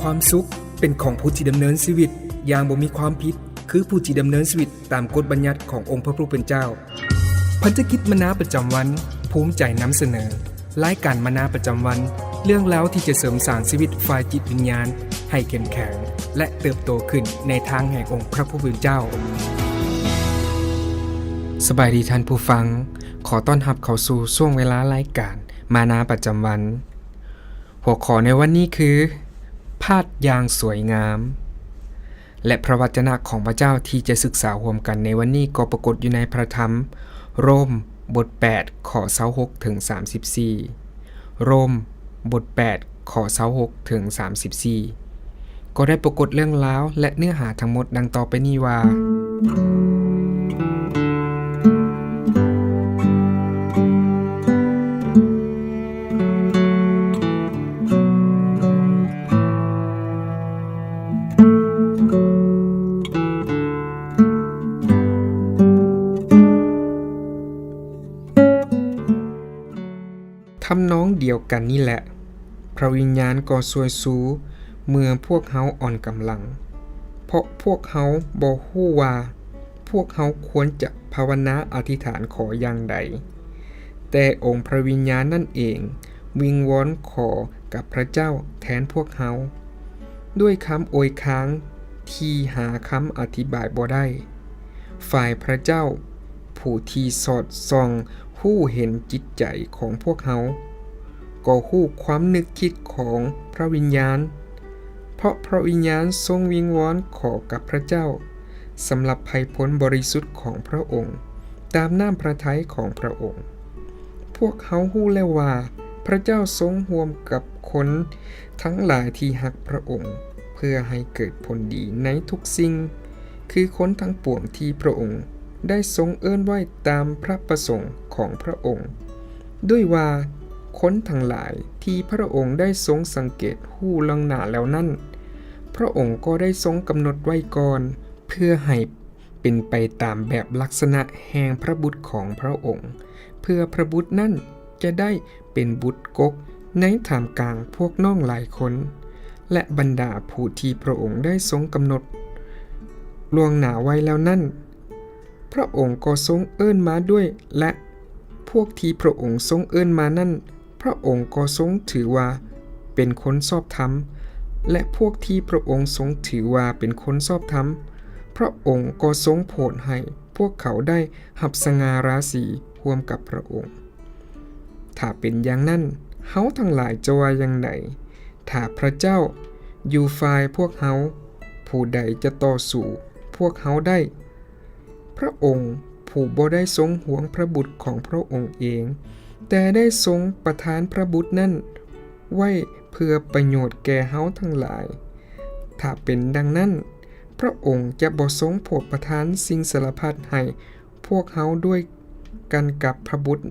ความสุขเป็นของผู้ที่ดำเนินชีวิต อย่างบ่มีความผิด คือผู้ที่ดำเนินชีวิตตามกฎบัญญัติขององค์พระผู้เป็นเจ้า พันธกิจมนาประจำวัน ภูมิใจนำเสนอรายการมนาประจำวัน เรื่องแล้วที่จะเสริมสร้างชีวิตฝ่ายจิตวิญญาณ ให้เข้มแข็งและเติบโตขึ้นในทางแห่งองค์พระผู้เป็นเจ้า สบายดีท่านผู้ฟัง ขอต้อนรับเข้าสู่ช่วงเวลารายการมานาประจำวัน หัวข้อในวันนี้คือ พาดยางสวยงาม และพระวจนะของพระเจ้าที่จะศึกษารวมกันในวันนี้ก็ปรากฏอยู่ในพระธรรม โรมบท 8ข้อ26ถึง34 โรมบท 8ข้อ26ถึง34 ก็ได้ปรากฏเรื่องราวและเนื้อหาทั้งหมดดังต่อไปนี้ว่า กันนี่แหละ พระวิญญาณก็สวยสูเมื่อพวกเฮาอ่อนกำลัง เพราะพวกเฮาบ่ฮู้ว่า พวกเฮาควรจะภาวนาอธิษฐานขออย่างใด แต่องค์พระวิญญาณนั่นเอง วิงวอนขอกับพระเจ้าแทนพวกเฮาด้วยคำโอยค้างที่หาคำอธิบายบ่ได้ ฝ่ายพระเจ้า ผู้ที่สอดส่อง ผู้เห็นจิตใจของพวกเขา ก็ฮู้ความนึกคิดของพระวิญญาณ เพราะพระวิญญาณทรงวิงวอนขอกับพระเจ้าสำหรับภัยพ้นบริสุทธิ์ของพระองค์ ตามน้ำพระทัยของพระองค์ พวกเขาฮู้แล้วว่า พระเจ้าทรงห่วมกับคนทั้งหลายที่หักพระองค์ เพื่อให้เกิดผลดีในทุกสิ่ง คือคนทั้งปวงที่พระองค์ได้ทรงเอื้อนไว้ตามพระประสงค์ของพระองค์ ด้วยว่า ค้นทั้งหลายที่พระองค์ได้ทรงสังเกตหู้ลังหนาแล้วนั่น พระองค์ก็ได้ทรงกำหนดไว้ก่อน เพื่อให้เป็นไปตามแบบลักษณะแห่งพระบุตรของพระองค์ เพื่อพระบุตรนั่นจะได้เป็นบุตรกกในทามกลางพวกน้องหลายคน และบรรดาผู้ที่พระองค์ได้ทรงกำหนดลวงหนาไว้แล้วนั่น พระองค์ก็ทรงเอิ้นมาด้วยและพวกที่พระองค์ทรงเอิ้นมานั่น พระองค์ก็ทรงถือว่า เป็นคนชอบธรรม และพวกที่พระองค์ทรงถือว่าเป็นคนชอบธรรม พระองค์ก็ทรงโปรดให้พวกเขาได้หับสงาราศีร่วมกับพระองค์ ถ้าเป็นอย่างนั้นเฮาทั้งหลายจะว่าอย่างไรถ้าพระเจ้าอยู่ฝ่ายพวกเฮาผู้ใดจะต่อสู้พวกเฮาได้ พระองค์ผู้บ่ได้ทรงหวงพระบุตรของพระองค์เอง แต่ได้ทรงประทานพระบุตรนั่น ไว้เพื่อประโยชน์แก่เฮาทั้งหลาย ถ้าเป็นดังนั้น พระองค์จะบ่ทรงโปรดประทานสิ่งสารพัดให้พวกเฮาด้วยกันกับพระบุตร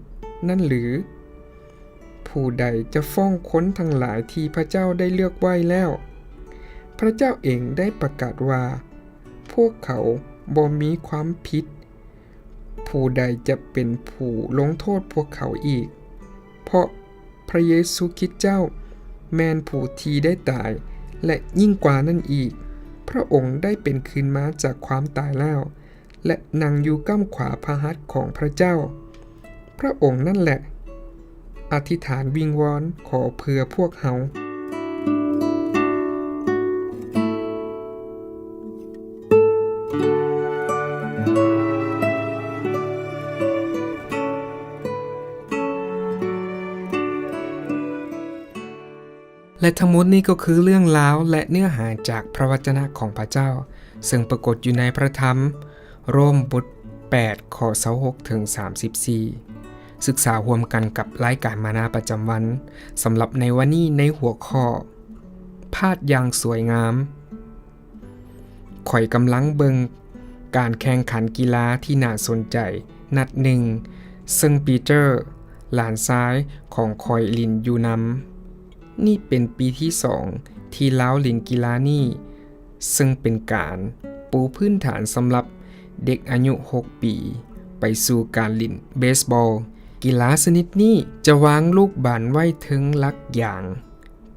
นั่นหรือ ผู้ใดจะฟ้องค้นทั้งหลายที่พระเจ้าได้เลือกไว้แล้ว พระเจ้าเองได้ประกาศว่า พวกเขาบ่มีความผิด ผู้ใดจะเป็นผู้ลงโทษพวกเขาอีก เพราะพระเยซูคริสต์เจ้า แมนผู้ที่ได้ตาย และยิ่งกว่านั้นอีก พระองค์ได้เป็นคืนมาจากความตายแล้ว และนั่งอยู่ก้ำขวาพระหัตถ์ของพระเจ้า พระองค์นั่นแหละ อธิษฐานวิงวอนขอเพื่อพวกเขา และทั้งหมดนี้ก็คือเรื่องราวและเนื้อหาจากพระวจนะของพระเจ้า ซึ่งปรากฏอยู่ในพระธรรม โรมบท8ข้อ26ถึง34 ศึกษาร่วมกันกับรายการมานาประจำวันสำหรับในวันนี้ในหัวข้อ พาดยางสวยงามข่อยกำลังเบิงการแข่งขันกีฬาที่น่าสนใจ นัดหนึ่ง ซึ่งปีเตอร์ หลานซ้ายของคอยลินยูนำ นี่เป็นปีที่สองที่ล้าวลินกีฬานี่ ซึ่งเป็นการปูพื้นฐานสำหรับเด็กอายุ 6 ปี ไปสู่การลินเบสบอล กีฬาชนิดนี้จะวางลูกบาลไว้ถึงลักอย่าง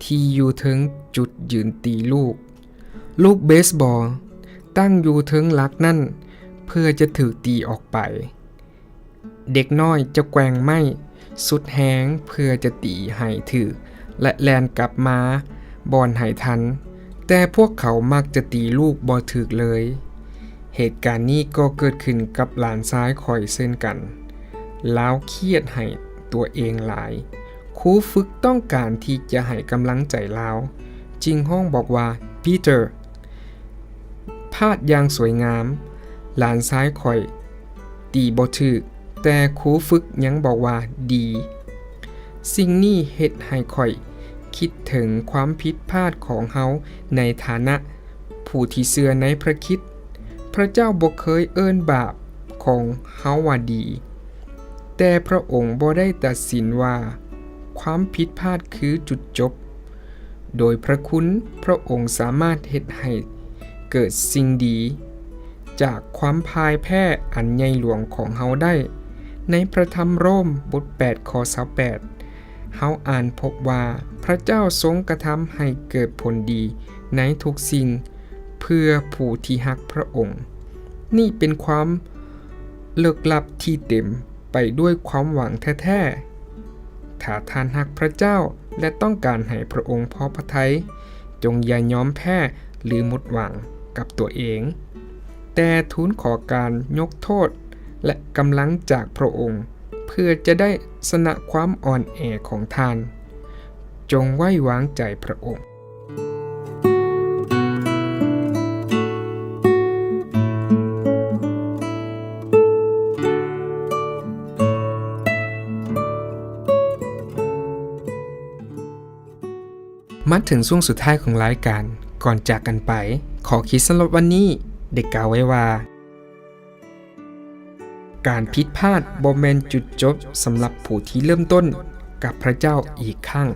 ที่อยู่ถึงจุดยืนตีลูก ลูกเบสบอล ตั้งอยู่ถึงลักนั่น เพื่อจะถือตีออกไป เด็กน้อยจะแกว่งไม้สุดแหงเพื่อจะตีให้ถือ และแลนกลับมาบอนให้ทัน แต่พวกเขามักจะตีลูกบอถึกเลย เหตุการณ์นี้ก็เกิดขึ้นกับหลานซ้ายคอยเส้นกัน แล้วเครียดให้ตัวเองหลายครูฝึกต้องการที่จะให้กำลังใจลาวจริงห้องบอกว่าปีเตอร์พาดอย่างสวยงาม หลานซ้ายคอย ตีบ่ถึกแต่ครูฝึกยังบอกว่าดี สิ่งนี้เฮ็ดให้ข่อย คิดถึงความผิดพลาดของเฮาในฐานะ ผู้ที่เชื่อในพระคิด พระเจ้าบ่เคยเอิ้นบาปของเฮาว่าดี แต่พระองค์บ่ได้ตัดสินว่า ความผิดพลาดคือจุดจบ โดยพระคุณพระองค์สามารถเฮ็ดให้เกิดสิ่งดี จากความพ่ายแพ้อันใหญ่หลวงของเฮาได้ ในพระธรรมโรมบท8ข้อ28 เฮาอ่านพบว่าพระเจ้าทรงกระทำให้เกิดผลดีในทุกสิ่ง เพื่อผู้ที่ฮักพระองค์ นี่เป็นความเลิกลับที่เต็มไปด้วยความหวังแท้ๆถ้าท่านฮักพระเจ้าและต้องการให้พระองค์พอพระทัยจงอย่ายอมแพ้หรือหมดหวังกับตัวเอง แต่ทูลขอการยกโทษและกำลังจากพระองค์ เพื่อจะได้สนะความอ่อนแอของท่าน จงไว้วางใจพระองค์มาถึงช่วงสุดท้ายของรายการก่อนจากกันไป ขอคิดสำหรับวันนี้ เด็กกล่าวไว้ว่า การผิดพลาดบ่แมนจุดจบสำหรับผู้ที่เริ่มต้นกับพระเจ้าอีกครั้ง